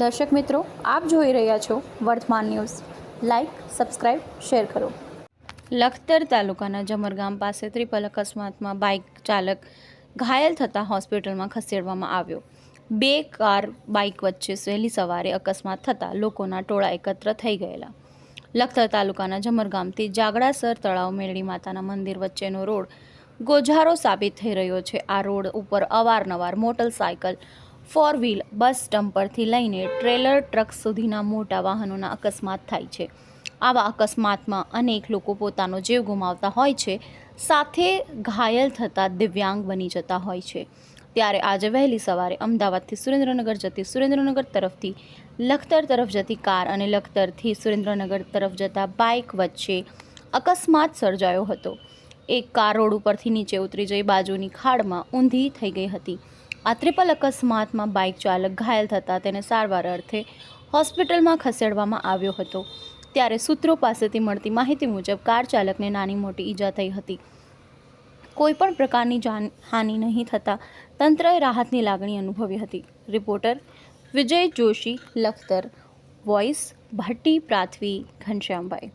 દર્શક મિત્રો, આપ જોઈ રહ્યા છો વર્તમાન ન્યૂઝ. લાઇક સબસ્ક્રાઇબ શેર કરો. લખતર તાલુકાના જમરગામ પાસે ત્રિપલ અકસ્માતમાં બાઇક ચાલક ઘાયલ થતાં હોસ્પિટલમાં ખસેડવામાં આવ્યો. બે કાર બાઇક વચ્ચે વહેલી સવારે અકસ્માત થતાં લોકોના ટોળા એકત્ર થઈ ગયેલા. લખતર તાલુકાના જમરગામથી જાગડાસર તળાવ મેરડી માતાના મંદિર વચ્ચેનો રોડ ગોઝારો સાબિત થઈ રહ્યો છે. આ રોડ ઉપર અવારનવાર મોટરસાયકલ ફોર વ્હીલ બસ સ્ટમ્પરથી લઈને ટ્રેલર ટ્રક સુધીના મોટા વાહનોના અકસ્માત થાય છે. આવા અકસ્માતમાં અનેક લોકો પોતાનો જીવ ગુમાવતા હોય છે, સાથે ઘાયલ થતા દિવ્યાંગ બની જતા હોય છે. ત્યારે આજે વહેલી સવારે અમદાવાદથી સુરેન્દ્રનગર જતી સુરેન્દ્રનગર તરફથી લખતર તરફ જતી કાર અને લખતરથી સુરેન્દ્રનગર તરફ જતા બાઇક વચ્ચે અકસ્માત સર્જાયો હતો. એક કાર રોડ ઉપરથી નીચે ઉતરી જઈ બાજુની ખાડમાં ઊંધી થઈ ગઈ હતી. આ ત્રિપલ અકસ્માતમાં બાઇક ચાલક ઘાયલ થતાં તેને સારવાર અર્થે હોસ્પિટલમાં ખસેડવામાં આવ્યો હતો. ત્યારે સૂત્રો પાસેથી મળતી માહિતી મુજબ કાર ચાલકને નાની મોટી ઈજા થઈ હતી. કોઈ પણ પ્રકારની જાનહાનિ નહીં થતાં તંત્રએ રાહતની લાગણી અનુભવી હતી. રિપોર્ટર વિજય જોશી, લખતર, વોઇસ, ભટ્ટી, પ્રાથવી, ઘનશ્યામભાઈ.